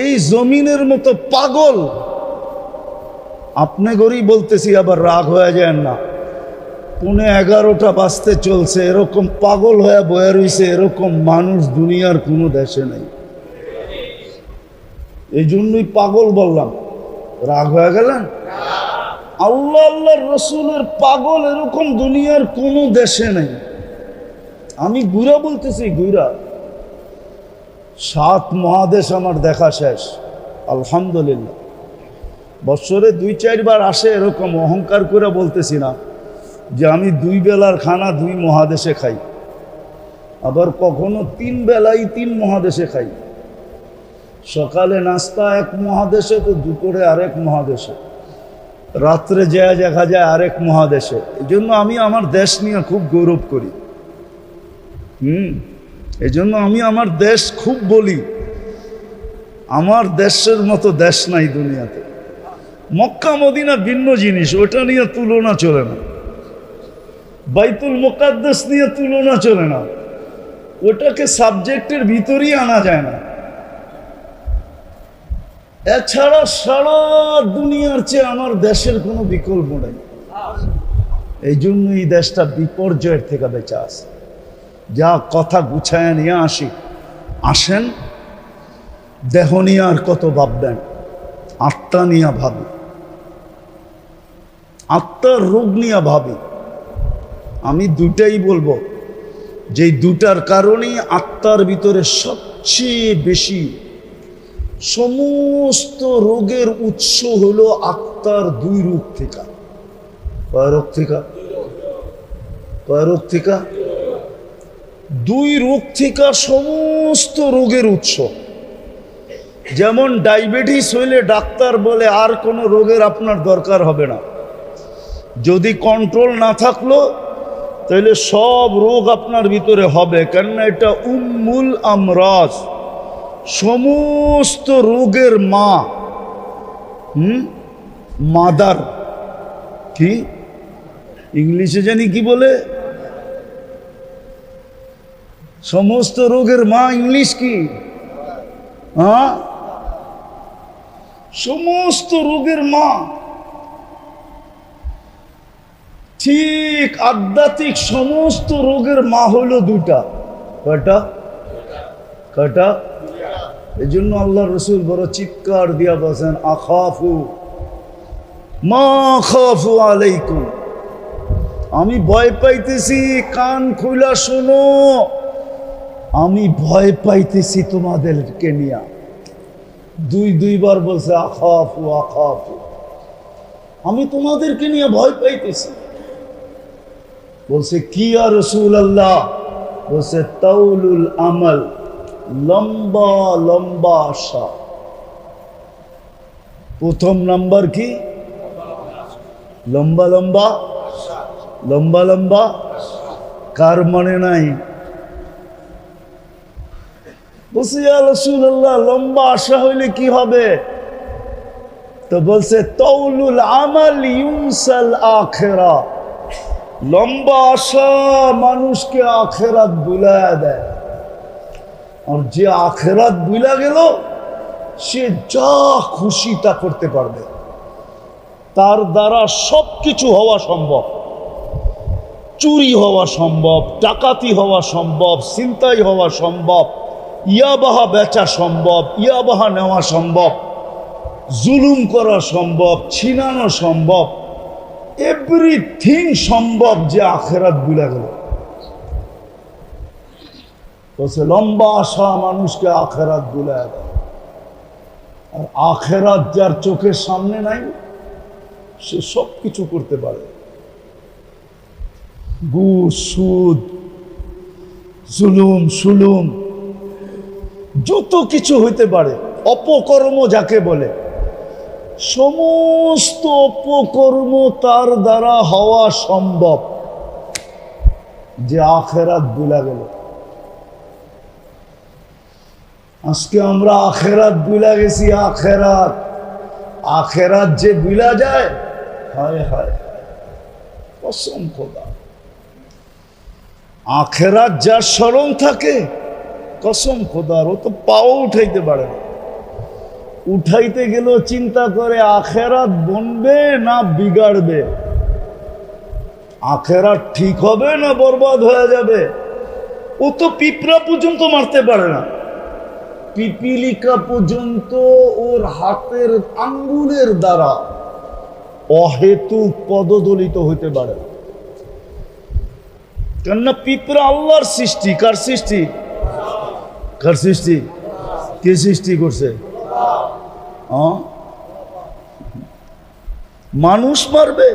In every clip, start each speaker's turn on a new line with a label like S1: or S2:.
S1: এই জমিনের মতো পাগল। আপনি গড়ি বলতেছি, আবার রাগ হয়ে যায় না। পুনে এগারোটা বাজতে চলছে, এরকম পাগল হয়ে বয়ে রইছে, এরকম মানুষ দুনিয়ার কোনো দেশে নেই। এই জন্যই পাগল বললাম। রাগ হয়ে গেলেন? আল্লাহ আল্লাহ, রসুলের পাগল এরকম দুনিয়ার কোনো দেশে নেই। আমি গুড়া বলতেছি গুড়া সাত মহাদেশ আমার দেখা শেষ। আলহামদুলিল্লাহ। বছরে দুই, চারবার আসে এরকম, অহংকার করে বলতেছি না যে আমি দুই বেলার খানা দুই মহাদেশে খাই। আবার কখনো তিন বেলাই তিন মহাদেশে খাই। সকালে নাস্তা এক মহাদেশে, তো দুপুরে আরেক মহাদেশে। রাত্রে যায় দেখা যায় আরেক মহাদেশে। এই জন্য আমি আমার দেশ নিয়ে খুব গৌরব করি। হুম? এই জন্য আমি আমার দেশ খুব বলি, আমার দেশের মতো দেশ নাই দুনিয়াতে। মক্কা, মদিনা ভিন্ন জিনিস, ওটা নিয়ে তুলনা চলে না। বাইতুল মোকাদ্দাস নিয়ে তুলনা চলে না। ওটাকে সাবজেক্টের ভিতরেই আনা যায় না। এছাড়া সারা দুনিয়ার চেয়ে আমার দেশের কোনো বিকল্প নেই। এই জন্য এই দেশটা বিপর্যয়ের থেকে বেঁচে আছে। যা কথা গুছায় নিয়ে আসি। আসেন, দেহ নিয়ে আর কত ভাববেন আত্মা নিয়ে ভাবি। আত্মার রোগ নিয়ে ভাবি। আমি দুটাই বলব যে দুটার কারণেই আত্মার ভিতরে সবচেয়ে বেশি সমস্ত রোগের উৎস হলো আত্মার দুই রোগ থেকে। কয় রোগ থেকে? কয় রোগ থেকে? দুই রোগ থেকে সমস্ত রোগের উৎস। যেমন ডায়াবেটিস হইলে ডাক্তার বলে আর কোনো রোগের আপনার দরকার হবে না। যদি কন্ট্রোল না থাকল, তাহলে সব রোগ আপনার ভিতরে হবে। কেননা এটা উম্মুল আমরাজ। সমস্ত রোগের মা। হুম? মাদার। কি? ইংলিশে জানি কি বলে? সমস্ত রোগের মা ইংলিশ কি? হ্যাঁ সমস্ত রোগের মা। ঠিক আধ্যাত্মিক সমস্ত রোগের মা হলো দুটা কয়টা? কয়টা? এই জন্য আল্লাহ রসুল বড় চিৎকার দিয়া বসেন আখাফু, মা খাফু আলাইকুম। আমি ভয় পাইতেছি, কান খুলা শোনো। আমি ভয় পাইতেছি তোমাদেরকে নিয়া। দুই দুইবার বলছে, আখাফু আখাফু। আমি তোমাদেরকে নিয়ে ভয় পাইতেছি। বলছে, কি আর রসুল আল্লাহ বলছে তাউলুল আমল, লম্বা লম্বা আশা। প্রথম নাম্বার কি? লম্বা লম্বা? লম্বা লম্বা? কার মনে নাই? রসুল্লাহ লম্বা আশা হইলে কি হবে? তো বলছে তৌলুল আমাল ইউসাল আখেরা। লম্বা আশা মানুষকে আখেরাত বুলায় দেয়। আর যে আখেরাত বুলা গেল, সে যা খুশি তা করতে পারবে। তার দ্বারা সব কিছু হওয়া সম্ভব। চুরি হওয়া সম্ভব, ডাকাতি হওয়া সম্ভব চিন্তাই হওয়া সম্ভব। ইয়াবাহা বেচা সম্ভব, ইয়াবাহা নেওয়া সম্ভব, জুলুম করা সম্ভব, ছিনানো সম্ভব এভরিথিং সম্ভব যে আখেরাত বুলা গেল। লম্বা আশা মানুষকে আখেরাত বুলায় দেয় আর আখেরাত যার চোখের সামনে নাই, সে সব কিছু করতে পারে। ঘুষ, সুদ, জুলুম, সুলুম যত কিছু হইতে পারে, অপকর্ম যাকে বলে, সমস্ত অপকর্ম তার দ্বারা হওয়া সম্ভব। যে আখেরাত বুলা গেল। আজকে আমরা আখেরাত বুলা গেছি, আখেরাত। আখেরাত যে বুলা যায়, হায় হায় খোদা আখেরাত যার স্মরণ থাকে কসম খোদার, ও তো পাও উঠাইতে পারে না। উঠাইতে গেলেও চিন্তা করে, আখেরাত বনবে না বিগাড়বে? আখেরাত ঠিক হবে না বরবাদ হয়ে যাবে? ও তো পিঁপড়া পর্যন্ত মারতে পারে না। পিপিলিকা পর্যন্ত ওর হাতের আঙ্গুলের দ্বারা অহেতুক পদদলিত হইতে পারে। কেননা পিঁপড়া আল্লাহর সৃষ্টি, কার সৃষ্টি? কার সৃষ্টি? কে সৃষ্টি করছে? মানুষ মারবে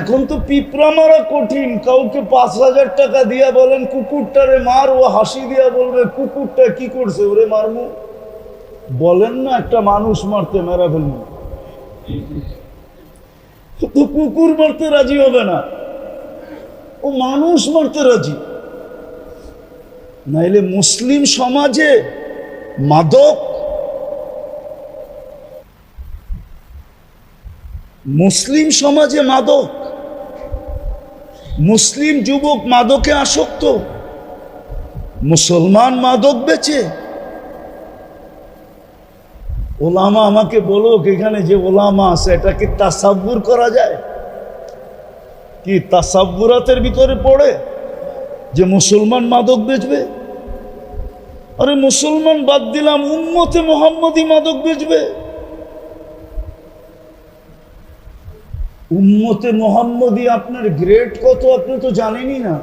S1: এখন তো পিঁপড়া মারা কঠিন। কাউকে পাঁচ হাজার টাকা দিয়া বলেন, কুকুরটারে মার, ও হাসি দিয়া বলবে, কুকুরটা কি করছে ওরে মারমু? বলেন না, একটা মানুষ মারতে মেরা ফেলব তো কুকুর মারতে রাজি হবে না। ও মানুষ মারতে রাজি। নাইলে মুসলিম সমাজে মাদক, মুসলিম সমাজে মাদক, মুসলিম যুবক মাদকে আসক্ত, মুসলমান মাদক বেচে। ওলামা আমাকে বলো এখানে যে ওলামা আছে, এটা কি তাসাব্বুর করা যায়? কি তাসাব্বুরাতের ভিতরে পড়ে যে মুসলমান মাদক বেচবে? আরে মুসলমান বাদ দিলাম, উম্মতে মোহাম্মদী মাদক বেচবে। উম্মতে মোহাম্মদী আপনার গ্রেড কত আপনি তো জানেনই না।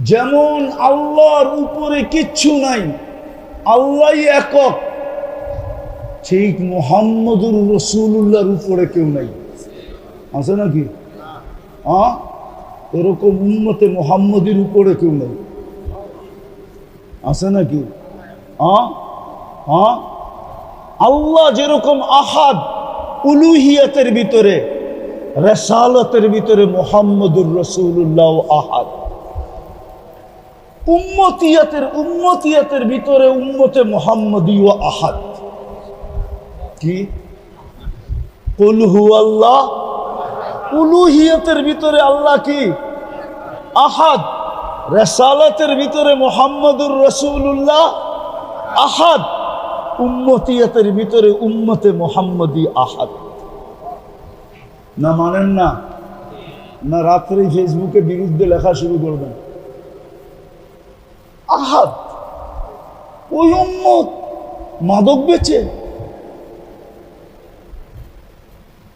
S1: যেমন আল্লাহর উপরে কিচ্ছু নাই আল্লাহ একক। ঠিক মোহাম্মদুর রসুল্লাহর উপরে কেউ নাই। আছে নাকি? আ? এরকম উন্মতে মোহাম্মদীর উপরে কেউ নেই। আছে নাকি? আল্লাহ যেরকম আহাদ উলুহিয়াতের ভিতরে, রেসালতের ভিতরে মোহাম্মদুর রসুল্লাহ আহাদ। উম্মতিয়াতের উম্মতিয়াতের ভিতরে উম্মতে মোহাম্মদী ও আহাদ। কি? কুলহু আল্লাহ উলুহিয়তের ভিতরে আল্লাহ কি? আহাদ। রেসালতের ভিতরে মোহাম্মদুর রসুল্লাহ আহাদ উম্মতিয়াতের ভিতরে উম্মতে মোহাম্মদী আহাদ। না মানেন না না রাত্রে ফেসবুকে বিরুদ্ধে লেখা শুরু করবেন। আহাদ ওই উম্মত মাদক বেচে।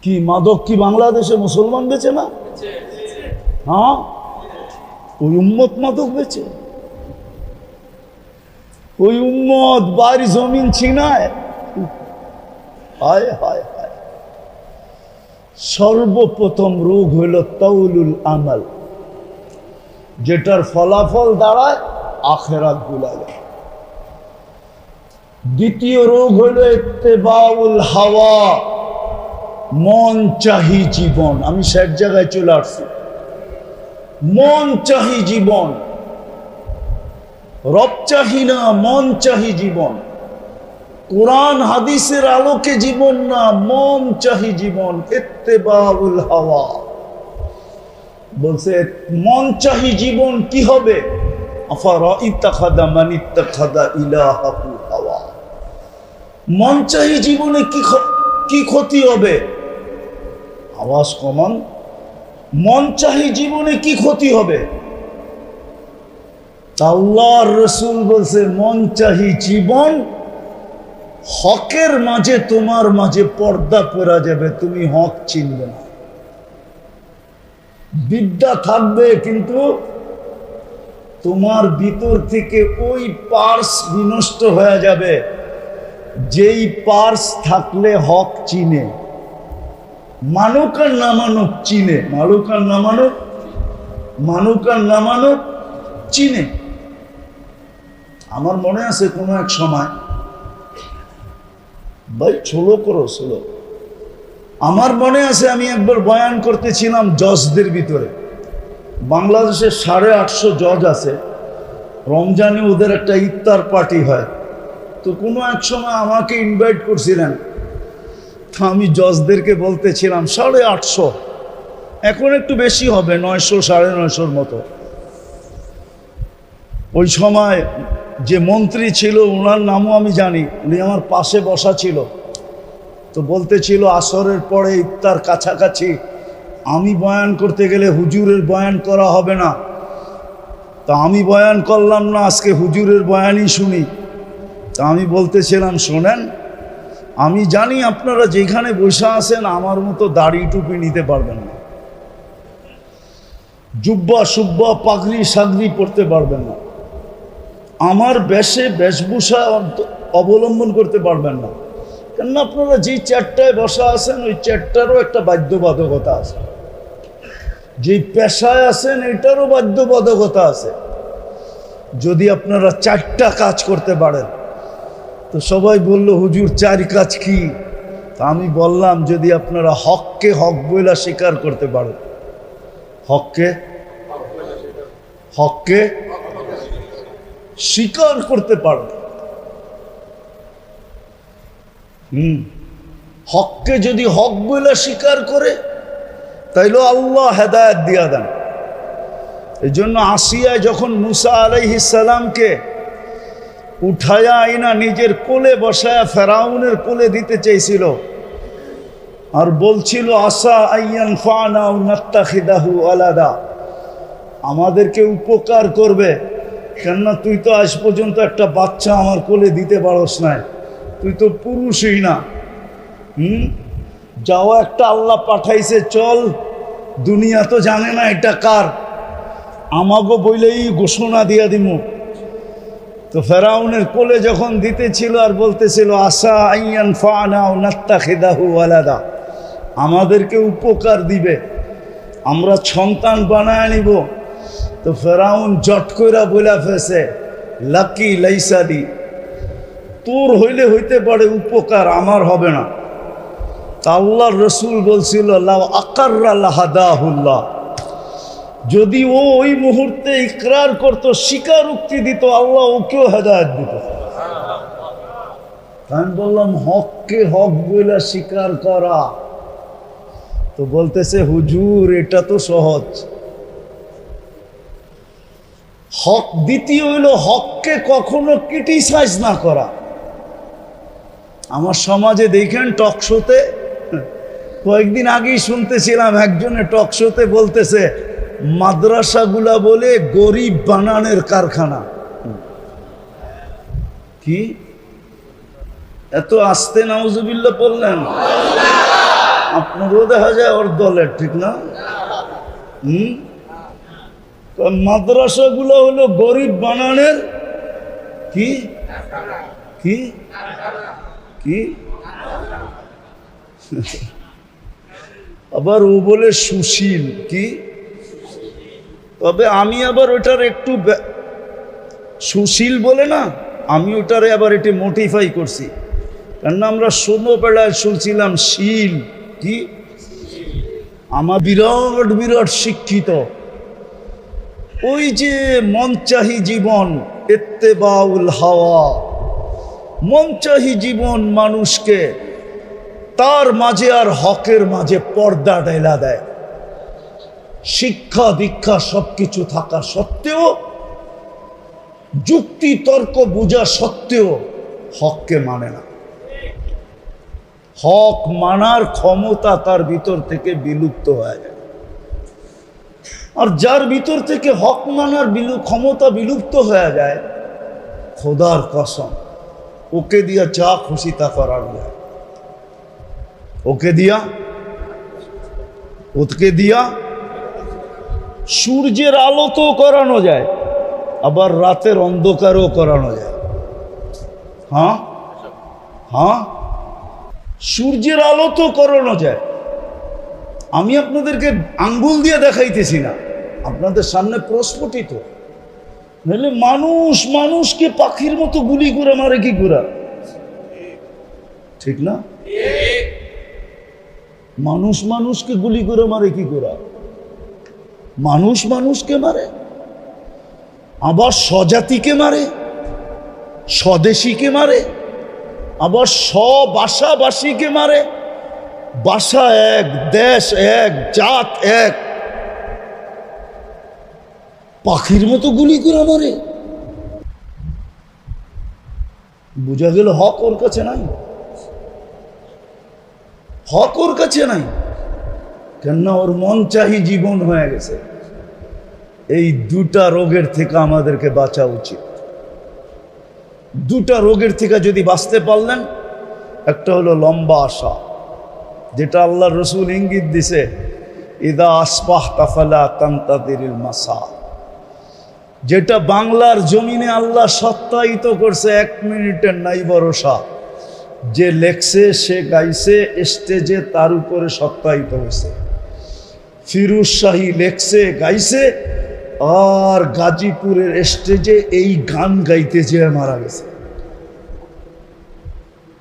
S1: কি মাদক কি বাংলাদেশে মুসলমান বেচে না? হ্যাঁ? ওই উম্মত মাদক বেচে। ওই উম্মত বাড়ি জমিন ছিনায়। সর্বপ্রথম রোগ হইল তাউলুল আমাল, যেটার ফলাফল দাঁড়ায় আখেরাত গুলালে। দ্বিতীয় রোগ হইল ইত্তেবাউল হাওয়া, মন চাহি জীবন। আমি শেষ জায়গায় চলে আসছি। মন চাহি জীবন। রব চাহি না, মন চাহি জীবন। কোরআন হাদিসের আলোকে জীবন না, মন চাহি জীবন। এত্তেবাউল হাওয়া। বলছে, মন চাহি জীবন কি হবে? মান চাহি জীবনে কি ক্ষতি হবে? আওয়াজ কমান। মন চাহি জীবনে কি ক্ষতি হবে? আল্লাহর রসুল বলছে, মন চাহি জীবন হকের মাঝে তোমার মাঝে পর্দা পড়া যাবে, তুমি হক চিনবে না। বিদ্যা থাকবে কিন্তু তোমার ভিতর থেকে ওই পার্স বিনষ্ট হয়ে যাবে, যেই পার্স থাকলে হক চিনে। মানুক আর চিনে। মানুক আর না মানুক আর চিনে। আমার মনে আছে কোনো এক সময়, ভাই ছোলো করো ছোলো আমার মনে আছে আমি একবার বয়ান করতেছিলাম জজদের ভিতরে। বাংলাদেশের সাড়ে আটশো জজ আছে। রমজানে ওদের একটা ইফতার পার্টি হয়। তো কোনো এক সময় আমাকে ইনভাইট করছিলেন। তো আমি জজদেরকে বলতেছিলাম, সাড়ে আটশো। এখন একটু বেশি হবে, নয়শো, সাড়ে নয়শোর মতো। ওই সময় যে মন্ত্রী ছিল ওনার নামও আমি জানি, উনি আমার পাশে বসা ছিল। তো বলতেছিল, আসরের পরে ইফতার কাছাকাছি, আমি বয়ান করতে গেলে হুজুরের বয়ান করা হবে না। তা আমি বয়ান করলাম না, আজকে হুজুরের বয়ানই শুনি। তা আমি বলতেছিলাম, শোনেন আমি জানি আপনারা যেখানে বসে আছেন, আমার মতো দাড়ি টুপি নিতে পারবেন না। জুব্বা সুব্বা, পাগড়ি সাগরি পড়তে পারবেন না। আমার বেশে বেশভূষা অবলম্বন করতে পারবেন না। কেননা আপনারা যেই চেয়ারটায় বসা আছেন, ওই চেয়ারটারও একটা বাধ্যবাধকতা আছে। যেই পেশায় আছেন, এটারও বাধ্যবাধকতা আছে। যদি আপনারা চারটা কাজ করতে পারেন তো সবাই বলল, হুজুর, চার কাজ কি? তা আমি বললাম, যদি আপনারা হককে হক বইলা স্বীকার করতে পারেন হককে? হককে স্বীকার করতে পারেন হুম, হককে যদি হক বইলা স্বীকার করে, তাইলে আল্লাহ হেদায়ত দিয়া দেন। এই জন্য আসিয়ায় যখন মুসা আলাইহিসালামকে উঠায়া আইনা নিজের কোলে বসায়া ফেরাউনের কোলে দিতে চেয়েছিল। আর বলছিল আসা আইয়ান ফানা নাত্তাখিদাহু আলাদা। আমাদেরকে উপকার করবে। কেননা তুই তো আজ পর্যন্ত একটা বাচ্চা আমার কোলে দিতে পারস নাই। তুই তো পুরুষই না। হুম? যাও একটা আল্লাহ পাঠাইছে, চল, দুনিয়া তো জানে না এটা কার। আমাগো বইলেই ঘোষণা দিয়া দিমু। তো ফেরাউনের কোলে যখন দিতেছিল আর বলতেছিল আশা আইয়ান ফানা নাত্তা খেদাহু আলাদা আমাদেরকে উপকার দিবে, আমরা সন্তান বানায় নিব। তো ফেরাউন জট কইরা বইলা ফেসে লাকি লাইসাদি তোর হইলে হইতে পারে উপকার, আমার হবে না। তা আল্লাহর রসুল বলছিল লাউ আকাররা লাহাদাহুল্লাহ। যদি ও ওই মুহূর্তে ইকরার করতো, স্বীকারোক্তি দিত, আল্লাহ ওকেও হেদায়ত দিত। আমি বললাম, হককে হক বইলা স্বীকার করা। তো বলতেছে, হুজুর, এটা তো সহজ। হক দ্বিতীয় হইল, হককে কখনো ক্রিটিসাইজ না করা। আমার সমাজে দেখেন টকশোতে কয়েকদিন আগেই শুনতেছিলাম, একজনে টকশোতে বলতেছে মাদ্রাসাগুলা বলে গরিব বানানের কারখানা। কি? এত আস্তে নাউজুবিল্লা পড়লেন আপনারও দেখা যায় ওর দলের, ঠিক না? হুম? মাদ্রাসাগুলো হলো গরিব বানানের কি? কি? কি? আবার ও বলে সুশীল, কি? তবে আমি আবার ওটার একটু সুশীল বলে না, আমি ওটারে আবার এটি মোটিফাই করছি। কেননা আমরা ছোটবেলায় শুনছিলাম শীল, কি? আমার বিরাট বিরাট শিক্ষিত। ওই যে মনচাহি জীবন এত্তেবাউল হাওয়া। মনচাহি জীবন মানুষকে, তার মাঝে আর হকের মাঝে পর্দা ঢেলা দেয়। শিক্ষা, দীক্ষা সবকিছু থাকা সত্ত্বেও, যুক্তি, তর্ক, বোঝা সত্ত্বেও হককে মানে না। হক মানার ক্ষমতা তার ভিতর থেকে বিলুপ্ত হয়ে যায়। আর যার ভিতর থেকে হক মানার ক্ষমতা বিলুপ্ত হয়ে যায়, খোদার কসম, ওকে দিয়া যা খুশি তা করার যায় ওকে দিয়া ওকে দিয়া সূর্যের আলো তো করানো যায়, আবার রাতের অন্ধকারও করানো যায়। হ্যাঁ? হ্যাঁ? সূর্যের আলো তো করানো যায়। আমি আপনাদেরকে আঙ্গুল দিয়ে দেখাইতেছি না, আপনাদের সামনে প্রস্ফুটিত। নাহলে মানুষ মানুষকে পাখির মতো গুলি করে মারে কি করে? ঠিক না? মানুষ মানুষকে গুলি করে মারে কি করে? মানুষ মানুষকে মারে, আবার স্বজাতিকে মারে, স্বদেশীকে মারে, আবার স্ববাসাবাসীকে মারে বাসা এক, দেশ এক, জাত এক। পাখির মতো গুলি করে মারে। বোঝা গেল হক ওর কাছে নাই। হক ওর কাছে নাই। কেননা ওর মন চাহি জীবন হয়ে গেছে। এই দুটা রোগের থেকে আমাদেরকে বাঁচা উচিত। দুটা রোগের থেকে যদি বাঁচতে পারলেন, একটা হলো লম্বা আশা, যেটা আল্লাহ রসুল ইঙ্গিত দিছে, ইদা আসপাহ তাফালা তান্তাদিরিল মাসা যেটা বাংলার জমিনে আল্লাহ সত্যায়িত করছে এক মিনিটের নাই ভরসা। যে লেখছে, সে গাইছে, স্টেজে তার উপরে সত্যায়িত হয়েছে। ফিরুজ শাহী লেখছে, গাইছে, আর গাজীপুরের স্টেজে এই গান গাইতে যেয়ে মারা গেছে।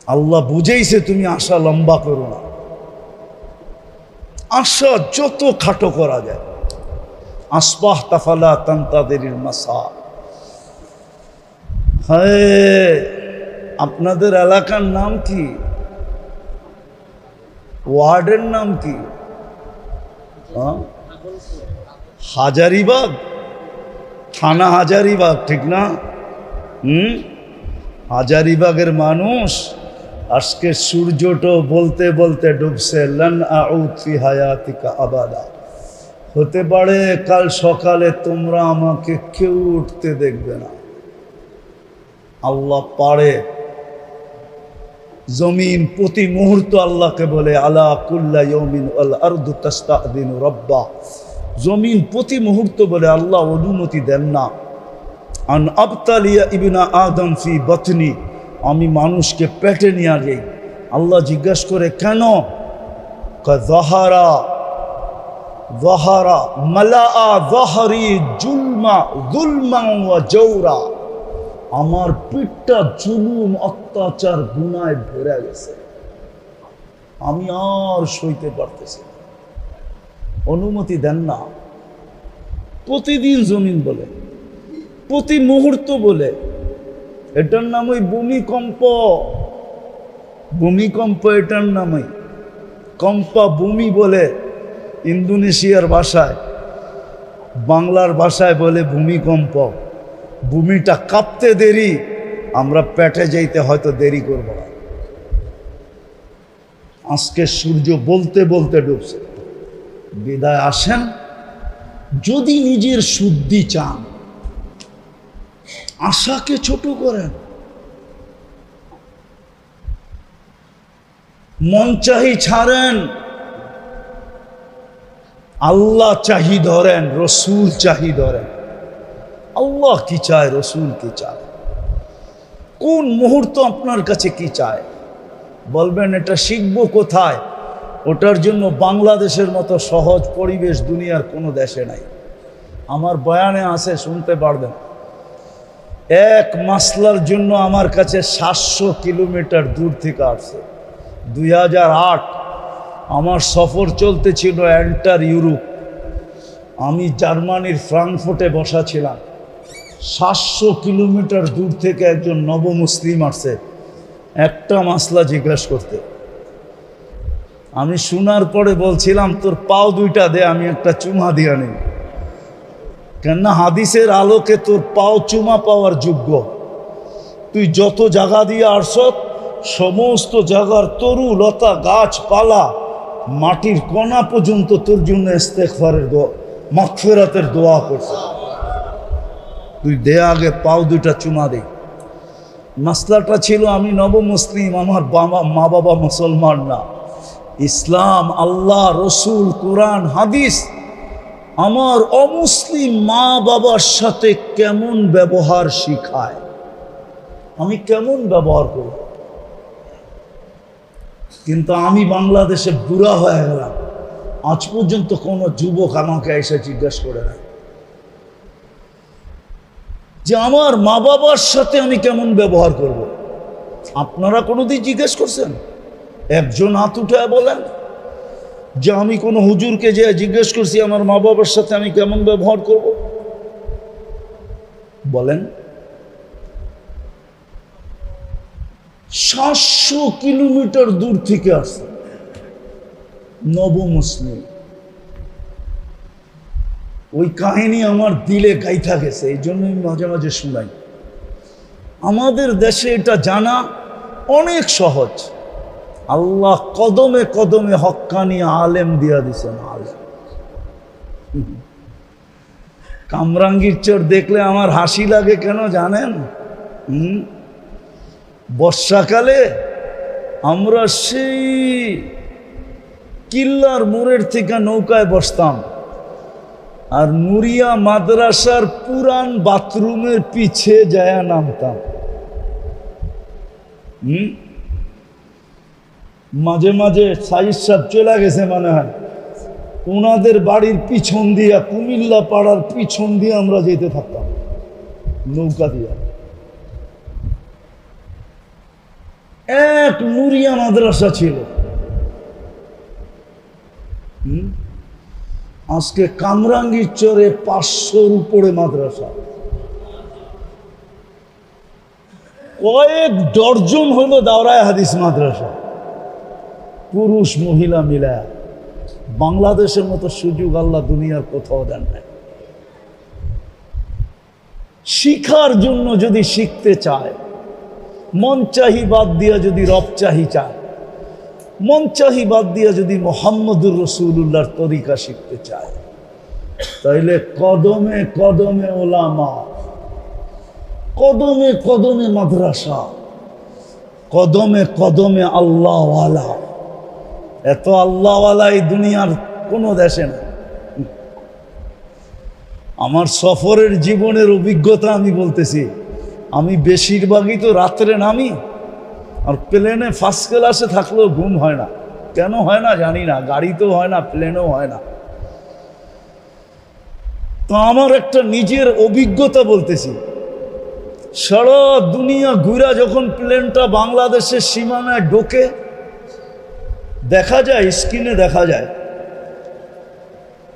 S1: আল্লাহ বুঝেইছে, তুমি আশা লম্বা করো না। আশা যত খাটো করা যায়। আসবাহ তাফালা তান্তাদের মাসা। হ্যাঁ আপনাদের এলাকার নাম কি? ওয়ার্ডের নাম কি? হাজারিবাগ? থানা হাজারিবাগ, ঠিক না? হুম? হাজারিবাগের মানুষ আজকে সূর্যটো বলতে বলতে ডুবছে, লন আউত হায়াতিকা আবাদা। হতে পারে কাল সকালে তোমরা আমাকে কেউ উঠতে দেখবে না। আল্লাহ পারে জমিন প্রতি মুহূর্ত আল্লাহকে বলে, আলা কুল্লা ইয়মিন আল আরদু তাস্তাদিন রব্বা। জমিন প্রতি মুহূর্ত বলে, আল্লাহ অনুমতি দেন না। আন আবতালিয়া ইবিনা আদম ফি বতনি। আমি মানুষকে পেটে নিয়ে যাই আল্লাহ জিজ্ঞেস করে, কেন? দহারা দহারা মালা দহরি জুলমা ওয়া জৌরা। আমার পিঠটা জুলুম অত্যাচার গুনায় ভরে গেছে। আমি আর সইতে পারতেছি অনুমতি দেন না। প্রতিদিন জমিন বলে, প্রতি মুহূর্ত বলে। এটার নাম ওই ভূমিকম্প। ভূমিকম্প এটার নামই। কম্পা ভূমি বলে ইন্দোনেশিয়ার ভাষায়, বাংলার ভাষায় বলে ভূমিকম্প। ভূমিটা কাঁপতে দেরি, আমরা পেটে যাইতে হয়তো দেরি করব না। আজকে সূর্য বলতে বলতে ডুবছে। বিদায় আসেন, যদি নিজের শুদ্ধি চান, আশাকে ছোট করেন। মন চাহি ছাড়েন, আল্লাহ চাহি ধরেন, রসুল চাহি ধরেন। আল্লাহ কি চায়, রসুল কি চায়? কোন মুহূর্ত আপনার কাছে কি চায়? বলবেন, এটা শিখব কোথায়? ওটার জন্য বাংলাদেশের মতো সহজ পরিবেশ দুনিয়ার কোনো দেশে নাই। আমার বয়ানে আছে, শুনতে পারবেন। এক মাসলার জন্য আমার কাছে সাতশো কিলোমিটার দূর থেকে আসছে। দুই হাজার আট, আমার সফর চলতেছিল এন্টার ইউরোপ। আমি জার্মানির ফ্রাঙ্কফুটে বসা ছিলাম। সাতশো কিলোমিটার দূর থেকে একজন নবমুসলিম আসছে, একটা মাসলা জিজ্ঞাসা করতে। আমি শোনার পরে বলছিলাম, তোর পাও দুইটা দে, আমি একটা চুমা দিয়া নেই। কেননা হাদিসের আলোকে তোর পাও চুমা পাওয়ার যোগ্য। তুই যত জায়গা দিয়ে আসছ, সমস্ত জায়গার তরু, লতা গাছপালা মাটির কণা পর্যন্ত তোর জন্য ইস্তেকফারের দোয়া, মাগফিরাতের দোয়া করছে। তুই দে আগে পাও দুইটা চুমা দে। মাসলাটা ছিল আমি নবমুসলিম, আমার বাবা, মা বাবা মুসলমান না। ইসলাম, আল্লাহ, রসুল, কোরআন, হাদিস, আমার অমুসলিম মা বাবার সাথে কেমন ব্যবহার শিখায়? আমি কেমন ব্যবহার করব? কিন্তু আমি বাংলাদেশে বুড়া হয়ে গেলাম। আজ পর্যন্ত কোনো যুবক আমাকে এসে জিজ্ঞেস করে না যে আমার মা বাবার সাথে আমি কেমন ব্যবহার করব। আপনারা কোনোদিন জিজ্ঞেস করছেন? একজন হাত উঠায় বলেন, যে আমি কোনো হুজুরকে যে জিজ্ঞেস করছি, আমার মা বাবার সাথে আমি কেমন ব্যবহার করব? বলেন, সাতশো কিলোমিটার দূর থেকে আসছে। নবমুসলিম ওই কাহিনী আমার দিলে গাইথা গেছে, এই জন্য আমি মাঝে মাঝে শুনাই। আমাদের দেশে এটা জানা অনেক সহজ। আল্লাহ কদমে কদমে হক্কানি আলেম দিয়া দিছেন আলেম। কামরাঙ্গীর চোর দেখলে আমার হাসি লাগে কেন জানেন? হুম? বর্ষাকালে আমরা সেই কিল্লার মোড়ের থেকে নৌকায় বসতাম। আর নুরিয়া মাদ্রাসার পুরান বাথরুমের পিছে যায় নামতাম। হুম? মাঝে মাঝে সাইজ সাহেব চলে গেছে মনে হয়। ওনাদের বাড়ির পিছন দিয়া, কুমিল্লা পাড়ার পিছন দিয়ে আমরা যেতে থাকতাম। নৌকা দিয়া। এক নুরিয়া মাদ্রাসা ছিল। হুম? আজকে কামরাঙ্গীর চরে পাঁচশোর উপরে মাদ্রাসা। কয়েক ডর্জন হলো দাওরায় হাদিস মাদ্রাসা। পুরুষ, মহিলা মিলা। বাংলাদেশের মতো সুযোগ আল্লাহ দুনিয়ার কোথাও দেন নাই। শিখার জন্য যদি শিখতে চায়, মন চাহি বাদ দিয়া যদি রব চাহি চায় মন চাহি বাদ দিয়ে যদি মোহাম্মদুর রসুল্লাহর তরিকা শিখতে চায়, তাইলে কদমে কদমে ওলামা, কদমে কদমে মাদ্রাসা, কদমে কদমে আল্লাহওয়ালা। এত আল্লাহওয়ালা এই দুনিয়ার কোনো দেশে না। আমার সফরের জীবনের অভিজ্ঞতা আমি বলতেছি, আমি বেশিরভাগই তো রাত্রে নামি আর প্লেনে ফার্স্ট ক্লাসে থাকলেও ঘুম হয় না। কেন হয় না জানি না, গাড়িতেও হয় না, প্লেনেও হয় না। তো আমার একটা নিজের অভিজ্ঞতা বলতেছি। সারা দুনিয়া ঘুরা যখন প্লেনটা বাংলাদেশের সীমানায় ঢোকে, দেখা যায়, স্ক্রিনে দেখা যায়,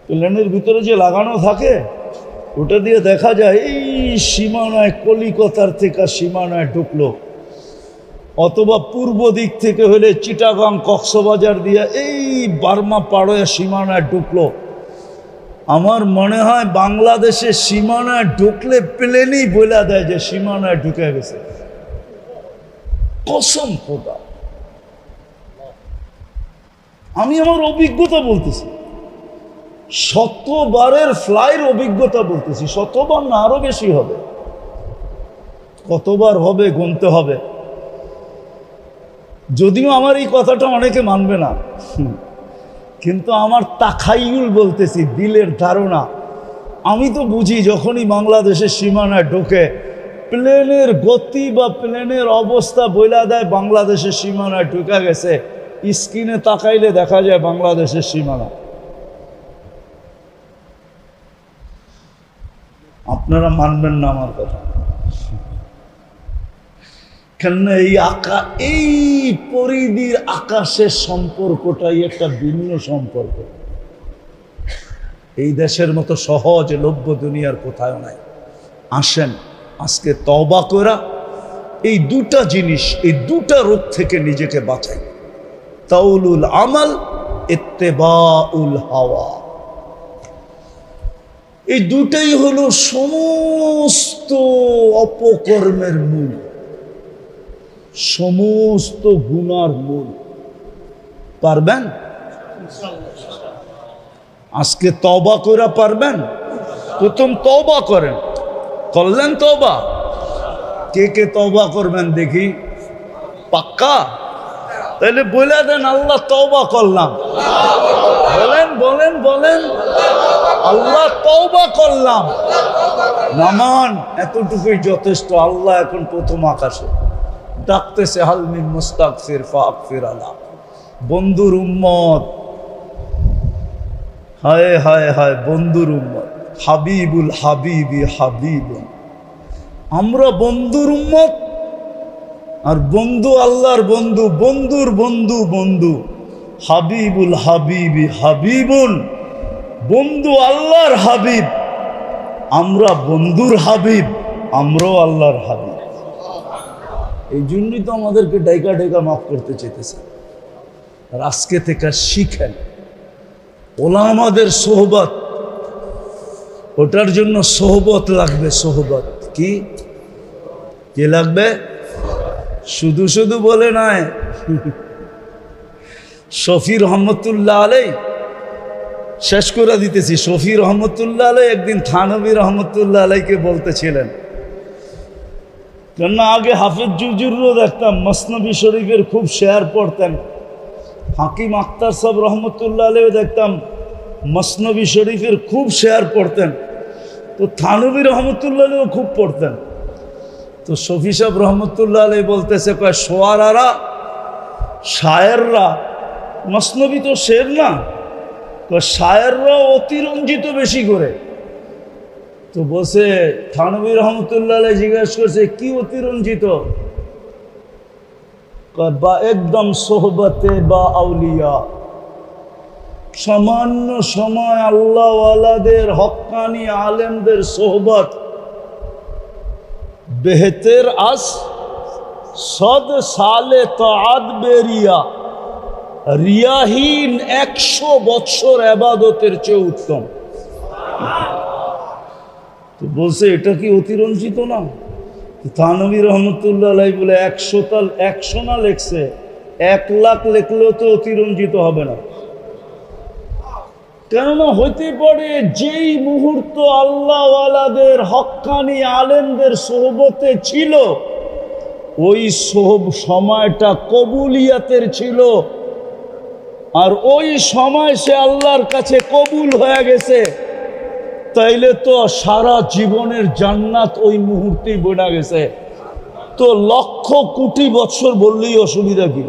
S1: প্লেনের ভিতরে যে লাগানো থাকে, ওটা দিয়ে দেখা যায়, এই সীমানায় কলিকতার থেকে সীমানায় ঢুকলো। অথবা পূর্ব দিক থেকে হলে চিটাগাং কক্সবাজার দিয়ে এই বার্মা পাড়োয়া সীমানায় ঢুকলো। আমার মনে হয় বাংলাদেশের সীমানায় ঢুকলে প্লেনই বলে দেয় যে সীমানায় ঢুকে গেছে। কসম খোদা। আমি আমার অভিজ্ঞতা বলতেছি। শতবারের ফ্লাইয়ের অভিজ্ঞতা বলতেছি। শতবার না আরও বেশি হবে। কতবার হবে, গুনতে হবে। যদিও আমার এই কথাটা অনেকে মানবে না। কিন্তু আমার তাখাইউল বলতেছি, দিলের ধারণা। আমি তো বুঝি যখনই বাংলাদেশের সীমানায় ঢোকে, প্লেনের গতি বা প্লেনের অবস্থা বইলা দেয় বাংলাদেশের সীমানায় ঢুকে গেছে, স্ক্রিনে তাকাইলে দেখা যায় বাংলাদেশের সীমানা। আপনারা মানবেন না আমার কথা। কেননা এই আকা, এই পরিধির আকাশের সম্পর্কটাই একটা ভিন্ন সম্পর্ক। এই দেশের মতো সহজ লভ্য দুনিয়ার কোথাও নাই। আসেন, আজকে তবা করা, এই দুটা জিনিস, এই দুটা রোগ থেকে নিজেকে বাঁচাই। তাউলুল আমাল, ইত্তেবাউল হাওয়া। এই দুটাই হলো সমস্ত অপকর্মের মূল। সমস্ত গুনার মূল। পারবেন? আজকে তবা করা পারবেন? প্রথম তবা করেন। করলেন তবা কে কে তবা করবেন দেখি? পাক্কা? তাহলে বলে দেন, আল্লাহ তবা করলাম। বলেন বলেন বলেন। আল্লাহ তওবা করলাম। নামান, এতটুকুই যথেষ্ট। আল্লাহ এখন প্রথম আকাশে। ডাকতেছে হালমিন ফাক ফির আলা। বন্ধুর উম্মত। হায় হায় হায়, বন্ধুর উম্মত। হাবিবুল হাবিবি হাবিব আমরা বন্ধুর উম্মত আর বন্ধু আল্লাহর বন্ধু, বন্ধুর বন্ধু বন্ধু। হাবিবুল হাবিবি হাবিবুল বন্ধু আল্লাহর হাবিব। আমরা বন্ধুর হাবিব, আমরাও আল্লাহর হাবিব। এই জন্যই তো আমাদেরকে ডাইকা ডাইকা মাফ করতে চেতেছে আর আজকে থেকে শিখেন। ওলা আমাদের সোহবত, ওটার জন্য সোহবত লাগবে, সোহবত। কি? কে লাগবে? শুধু শুধু বলে নয় শফি রহমতুল্লাহ আলাই। শেষ করে দিতেছি শফি রহমতুল্লাহ আলাই একদিন থানবী রহমতুল্লাহ আলাইকে বলতেছিলেন। কেননা আগে হাফিজ জুজুরও দেখতাম, মসনবী শরীফের খুব শেয়ার পড়তেন। হাকিম আক্তার সাহেব রহমতুল্লাহ আলাইও দেখতাম, মসনবী শরীফের খুব শেয়ার পড়তেন। তো থানবী রহমতুল্লাহ আলাইও খুব পড়তেন। তো শফি সাহেব রহমতুল্লাহ আলাই বলতেছে, কয়, সোয়ারারা, শায়েররা, মসনবী তো শের না, কয়, শায়েররা অতিরঞ্জিত বেশি করে। তো বসে থানবী রহমতুল্লাহ জিজ্ঞেস করছে, কি অতিরঞ্জিত? বা একদম সোহবতে বা আউলিয়া। সামান্য সময় আল্লাহওয়ালাদের হক্কানি আলেমদের সোহবত। বেহতের আস, সদ সালে তাদ বেরিয়া। রিয়াহীন একশো বৎসর আবাদতের চেয়ে উত্তম। তো বলছে, এটা কি অতিরঞ্জিত না থানবী রহমতুল্লাহ বলে, একশো তাল, একশো না লেখছে, এক লাখ লেখলেও তো অতিরঞ্জিত হবে না। কেননা হইতে পারে, যেই মুহূর্ত আল্লাহওয়ালাদের, হক্কানি আলেমদের সোহবতে ছিল, ওই সোহব সময়টা কবুলিয়াতের ছিল, আর ওই সময় সে আল্লাহর কাছে কবুল হয়ে গেছে। তাইলে তো সারা জীবনের জান্নাত ওই মুহূর্তেই বোনা গেছে। তো লক্ষ কোটি বছর বললেই অসুবিধা কি?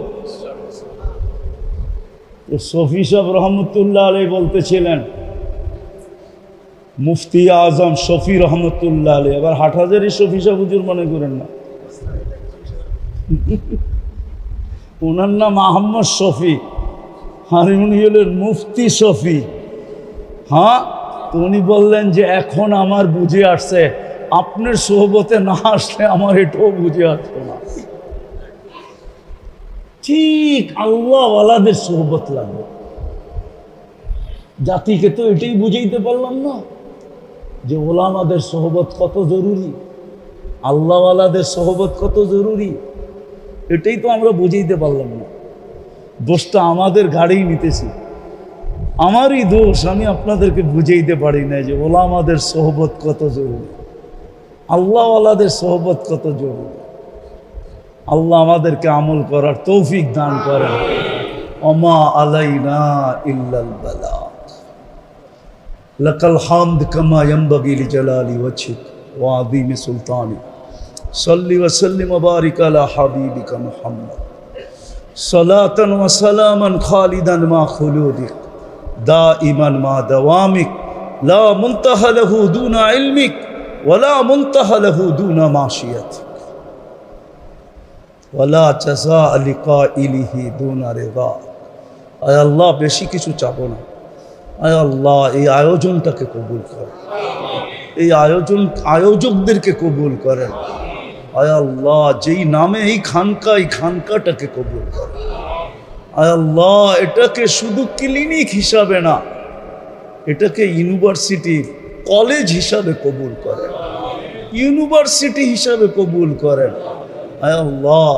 S1: সফি সাহেব রহমতুল্লাহ আলাই বলতেছিলেন, মুফতি আজম শফি রহমতুল্লাহ আলী এবার হাটহাজারি শফি সাহেব হুজুর মনে করেন না। ওনার নাম আহম্মদ শফি আর উনি হলেন মুফতি শফি হ্যাঁ? উনি বললেন যে, এখন আমার বুঝে আসছে। আপনার সোহবতে না আসলে আমার এটাও বুঝে আসতো না। ঠিক আল্লাহওয়ালাদের সোহবত লাগবে। জাতিকে তো এটাই বুঝাইতে পারলাম না যে, ওলামাদের সোহবত কত জরুরি, আল্লাহওয়ালাদের সোহবত কত জরুরি, এটাই তো আমরা বুঝাইতে পারলাম না। দোষটা আমাদের গাড়িই নিতেছি। আমারই দোষ আমি আপনাদেরকে বুঝাইতে পারি না যে ওলামাদের সোহবত কত জরুরি আল্লাহওয়ালাদের সোহবত কত জরুরি আল্লাহ আমাদেরকে আমল করার তৌফিক দান করেন অমা আলাইনা ইল্লাল বালা لك الحمد كما ينبغي لجلال وجهك وعظيم سلطانك صل وسلم وبارك على حبيبك محمد صلاة وسلاما خالدا مع خلودك দা ইমান মা দাওয়ামিক, লা মুনতাহা লাহু দুনা ইলমিক, ওয়ালা মুনতাহা লাহু দুনা মাশিয়াত ওয়ালা জাযা লিকা ইলিহি দুনা রেগা। আয় আল্লাহ, বেশি কিছু চাবো না। আয় আল্লাহ, এই আয়োজনটাকে কবুল করে। এই আয়োজন, আয়োজকদেরকে কবুল করেন আয় আল্লাহ, যেই নামে এই খানকা, এই খানকাটাকে কবুল করে। আল্লাহ, এটাকে শুধু ক্লিনিক হিসাবে না, এটাকে ইউনিভার্সিটি কলেজ হিসাবে কবুল করেন। ইউনিভার্সিটি হিসাবে কবুল করেন। আয় আল্লাহ